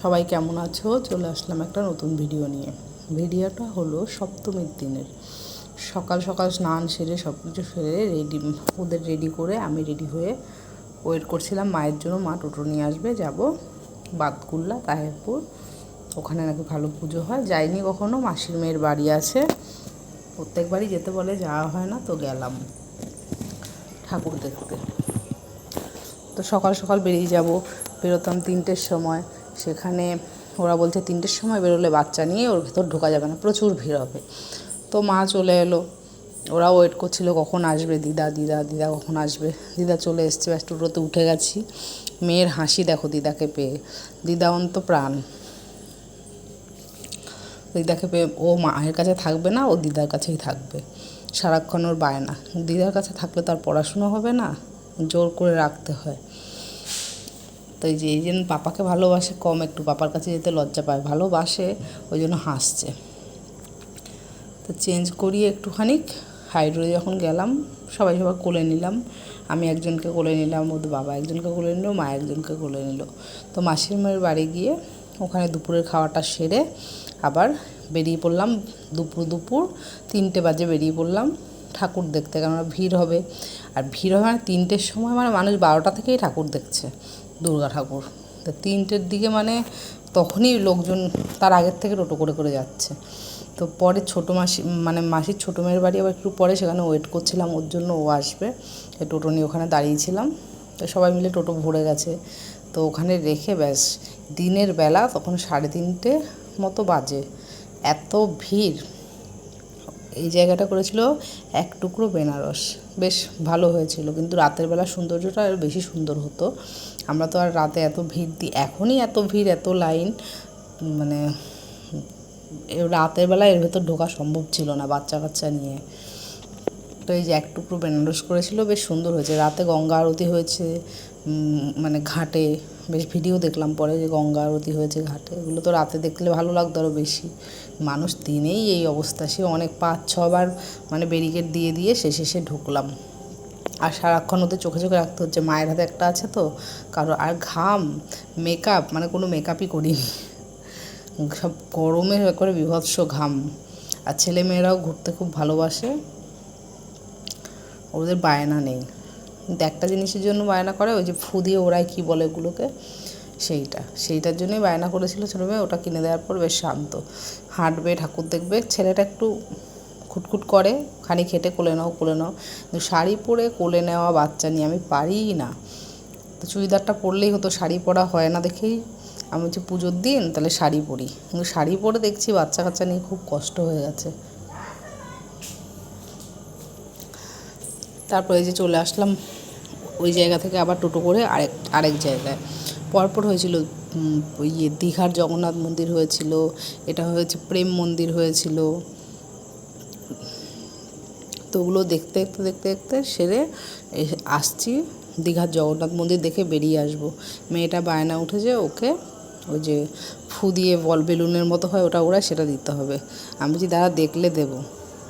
সবাই কেমন আছো? চলে আসলাম একটা নতুন ভিডিও নিয়ে। ভিডিওটা হলো সপ্তমীর দিনের। সকাল সকাল স্নান সেরে সব কিছু সেরে রেডি ওদের রেডি করে আমি রেডি হয়ে ওয়েট করছিলাম। মায়ের জন্য মা টোটো নিয়ে আসবে, যাব বাদকুল্লা তাহেরপুর। ওখানে নাকি ভালো পুজো হয়। যাইনি কখনো, মাসির মেয়ের বাড়ি আছে। প্রত্যেকবারই যেতে বলে, যাওয়া হয় না, তো গেলাম ঠাকুর দেখতে। তো সকাল সকাল বেরিয়ে যাব, বেরোতাম তিনটের সময়। সেখানে ওরা বলছে তিনটের সময় বেরোলে বাচ্চা নিয়ে ওর ভেতর ঢোকা যাবে না, প্রচুর ভিড় হবে। তো মা চলে এলো। ওরা ওয়েট করছিল, কখন আসবে দিদা? দিদা দিদা কখন আসবে? দিদা চলে এসছে, ব্যাস, টোটোতে উঠে গেছি। মেয়ের হাসি দেখো দিদাকে পেয়ে। দিদা অন্ত প্রাণ। দিদাকে পেয়ে ও মায়ের কাছে থাকবে না, ও দিদার কাছেই থাকবে। সারাক্ষণ ওর বায়না। দিদার কাছে থাকলে তার পড়াশুনো হবে না, জোর করে রাখতে হয়। তো এই যে, এই জন্য পাপাকে ভালোবাসে কম, একটু পাপার কাছে যেতে লজ্জা পায়, ভালোবাসে, ওই জন্য হাসছে। তো চেঞ্জ করিয়ে একটুখানি হাইড্রো যখন গেলাম, সবাই সবাই কোলে নিলাম। আমি একজনকে কোলে নিলাম ওদের বাবা একজনকে কোলে নিল, মা একজনকে কোলে নিল। তো মাসির মায়ের বাড়ি গিয়ে ওখানে দুপুরের খাওয়াটা সেরে আবার বেরিয়ে পড়লাম দুপুর দুপুর তিনটে বাজে বেরিয়ে পড়লাম ঠাকুর দেখতে, কেননা ভিড় হবে। আর ভিড় হবে মানে তিনটের সময় মানে মানুষ বারোটা থেকেই ঠাকুর দেখছে। দুর্গা ঠাকুর। তো তিনটের দিকে মানে তখনই লোকজন তার আগের থেকে টোটো করে করে যাচ্ছে। তো পরে ছোটো মাসি মানে মাসির ছোটো মেয়ের বাড়ি আবার একটু পরে সেখানে ওয়েট করছিলাম, ওর জন্য ও আসবে। টোটো নিয়ে ওখানে দাঁড়িয়েছিলাম। তো সবাই মিলে টোটো ভরে গেছে। তো ওখানে রেখে ব্যাস, দিনের বেলা তখন সাড়ে তিনটে মতো বাজে। এত ভিড়। এই জায়গাটা করেছিল এক টুকরো বেনারস। বেশ ভালো হয়েছিল, কিন্তু রাতের বেলা সৌন্দর্যটা আরও বেশি সুন্দর হতো। আমরা তো আর রাতে এত ভিড় দিই এখনই এত ভিড়, এত লাইন মানে রাতের বেলা এর ভেতর ঢোকা সম্ভব ছিল না বাচ্চা কাচ্চা নিয়ে। তো এই যে এক টুকরো বেনারস করেছিল, বেশ সুন্দর হয়েছে। রাতে গঙ্গা আরতি হয়েছে মানে ঘাটে। বেশ ভিডিও দেখলাম পরে যে গঙ্গা আরতি হয়েছে ঘাটে। এগুলো তো রাতে দেখলে ভালো লাগতো আরও বেশি। মানুষ দিনেই এই অবস্থা, সে অনেক পাঁচ, ছবার মানে ব্যারিকেড দিয়ে দিয়ে শেষে এসে ঢুকলাম। আর সারাক্ষণ ওদের চোখে চোখে রাখতে হচ্ছে, মায়ের হাতে একটা আছে তো, কারও, আর ঘাম মেকআপ মানে কোনো মেকআপই করিনি। সব গরমে করে বিভৎস ঘাম। আর ছেলে মেয়েরাও ঘুরতে খুব ভালোবাসে, ওদের বায়না নেই। কিন্তু একটা জিনিসের জন্য বায়না করে ওই যে ফু দিয়ে ওরাই কী বলে ওগুলোকে? সেইটা। সেইটার জন্যই বায়না করেছিল ছোটো মেয়ে ওটা কিনে দেওয়ার পর বেশ শান্ত। হাঁটবে, ঠাকুর দেখবে, ছেলেটা একটু খুটখুট করে খানি খেটে কোলে নাও কোলে নাও। কিন্তু শাড়ি পরে কোলে নেওয়া বাচ্চা নিয়ে আমি পারিই না। তো চুড়িদারটা পরলেই হতো, শাড়ি পরা হয় না দেখেই। আমি হচ্ছে পুজোর দিন তাহলে শাড়ি পরি। কিন্তু শাড়ি পরে দেখছি বাচ্চা কাচ্চা নিয়ে খুব কষ্ট হয়ে গেছে। তারপরে যে চলে আসলাম। ওই জায়গা থেকে আবার টোটো করে আরেক আরেক জায়গায়। পরপর হয়েছিল ইয়ে দীঘার জগন্নাথ মন্দির হয়েছিল, এটা হয়েছে প্রেম মন্দির হয়েছিল। তো ওগুলো দেখতে দেখতে দেখতে দেখতে সেরে আসছি দীঘার জগন্নাথ মন্দির দেখে বেরিয়ে আসব। মেয়েটা বায়না উঠেছে, ওকে ওই যে ফু দিয়ে বল বেলুনের মতো হয় ওটা ওরা সেটা দিতে হবে। আমি বলছি দাদা দেখলে দেবো।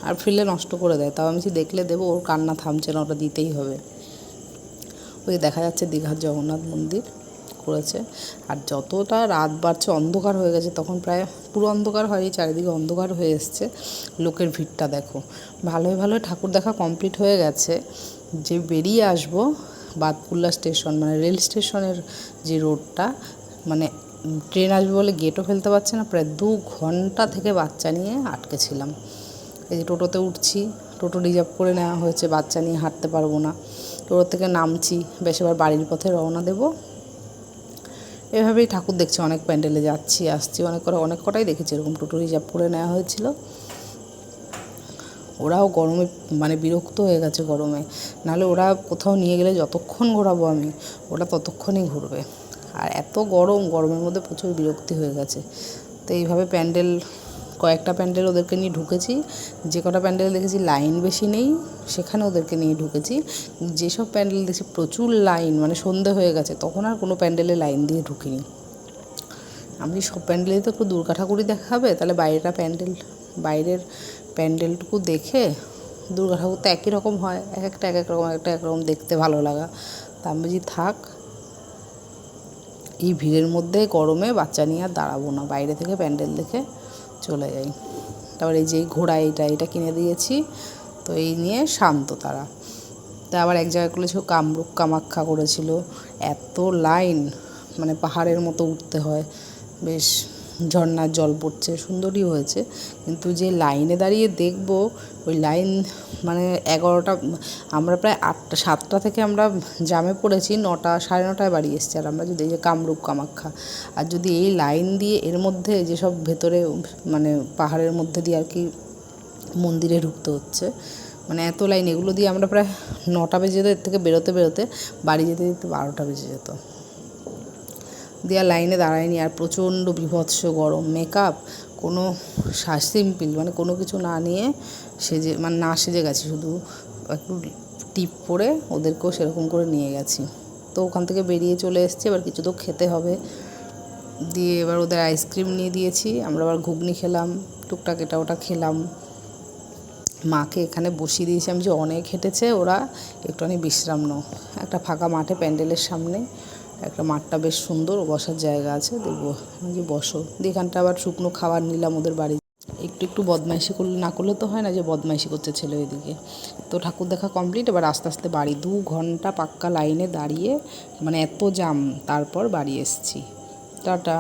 আর ফিরলে নষ্ট করে দেয়। তাও আমি দেখলে দেবো, ওর কান্না থামছে না, ওটা দিতেই হবে। ওই দেখা যাচ্ছে দীঘার জগন্নাথ মন্দির করেছে। আর যতটা রাত বাড়ছে, অন্ধকার হয়ে গেছে, তখন প্রায় পুরো অন্ধকার হয়নি, চারিদিকে অন্ধকার হয়ে এসছে। লোকের ভিড়টা দেখো। ভালোই ভালোই ঠাকুর দেখা কমপ্লিট হয়ে গেছে। যে বেরিয়ে আসব বাদকুল্লা স্টেশন মানে রেল স্টেশনের যে রোডটা মানে ট্রেন আসবে বলে গেটও ফেলতে পারছে না, প্রায় দু ঘণ্টা থেকে বাচ্চা নিয়ে আটকে ছিলাম। এই যে টোটোতে উঠছি টোটো রিজার্ভ করে নেওয়া হয়েছে, বাচ্চা নিয়ে হাঁটতে পারব না। টোটো থেকে নামছি, বেশ এবার বাড়ির পথে রওনা দেবো। এভাবেই ঠাকুর দেখছি, অনেক প্যান্ডেলে যাচ্ছি, আসছি, অনেক করে অনেক কটাই দেখেছি, এরকম টোটো রিজার্ভ করে নেওয়া হয়েছিল। ওরাও গরমে মানে বিরক্ত হয়ে গেছে গরমে। নাহলে ওরা কোথাও নিয়ে গেলে যতক্ষণ ঘোরাবো আমি, ওরা ততক্ষণই ঘুরবে। আর এত গরম, গরমের মধ্যে প্রচুর বিরক্তি হয়ে গেছে। তো এইভাবে প্যান্ডেল কয়েকটা প্যান্ডেল ওদেরকে নিয়ে ঢুকেছি। যে কটা প্যান্ডেল দেখেছি, লাইন বেশি নেই, সেখানে ওদেরকে নিয়ে ঢুকেছি। যেসব প্যান্ডেল দেখছি, প্রচুর লাইন মানে সন্ধে হয়ে গেছে, তখন আর কোনো প্যান্ডেলে লাইন দিয়ে ঢুকিনি। আমি সব প্যান্ডেলেই তো একটু দুর্গা ঠাকুরই দেখাবে, তাহলে বাইরেটা প্যান্ডেল, বাইরের প্যান্ডেলটুকু দেখে দুর্গা ঠাকুর তো একই রকম হয়, এক একটা, এক এক রকম একটা একরকম দেখতে ভালো লাগা। তা আমি বলছি, থাক, এই ভিড়ের মধ্যে গরমে বাচ্চা নিয়ে আর দাঁড়াবো না, বাইরে থেকে প্যান্ডেল দেখে চলে যাই। তারপর এই যে ঘোড়া এটা এটা কিনে দিয়েছি। তো এই নিয়ে শান্ত তারা। তা আবার এক জায়গায় করেছিল কামরূপ কামাখ্যা করেছিল। এত লাইন মানে পাহাড়ের মতো উঠতে হয়। বেশ ঝর্ণার জল পড়ছে, সুন্দরই হয়েছে। কিন্তু যে লাইনে দাঁড়িয়ে দেখব, ওই লাইন মানে এগারোটা, আমরা প্রায় আটটা, সাতটা থেকে আমরা জামে পড়েছি, নটা, সাড়ে নটায় বাড়ি এসেছি। আর আমরা যদি এই যে কামরূপ, কামাখ্যা, আর যদি এই লাইন দিয়ে এর মধ্যে যেসব ভেতরে মানে পাহাড়ের মধ্যে দিয়ে আর কি মন্দিরে ঢুকতে হচ্ছে মানে এত লাইন, এগুলো দিয়ে আমরা প্রায় নটা বেজে যেত, এর থেকে বেরোতে বেরোতে বাড়ি যেতে যেতে বারোটা বেজে যেত। আর লাইনে দাঁড়ায়নি আর প্রচণ্ড বিভৎস গরম। মেকআপ কোনো সিম্পল মানে কোনো কিছু না নিয়ে সেজে মানে না সেজে গেছি, শুধু একটু টিপ পরে ওদেরকেও সেরকম করে নিয়ে গেছি। তো ওখান থেকে বেরিয়ে চলে এসেছি, এবার কিছু তো খেতে হবে। দিয়ে এবার ওদের আইসক্রিম নিয়ে দিয়েছি, আমরা আবার ঘুগনি খেলাম, টুকটাক এটা ওটা খেলাম। মাকে এখানে বসিয়ে দিয়েছি আমি যে অনেক হেঁটেছে, ওরা একটুখানি বিশ্রাম নাও। একটা ফাঁকা মাঠে প্যান্ডেলের সামনে একটা মাঠটা বেশ সুন্দর, বসার জায়গা আছে, দেখব। যে বসো। এখানটা আবার শুকনো খাবার নিলাম ওদের বাড়ি। একটু একটু বদমাইশি করলে, না করলে তো হয় না যে বদমাইশি করছে ছেলে ওইদিকে তো ঠাকুর দেখা কমপ্লিট এবার আস্তে আস্তে বাড়ি। দু ঘণ্টা পাক্কা লাইনে দাঁড়িয়ে মানে এত জাম তারপর বাড়ি এসছি। টাটা।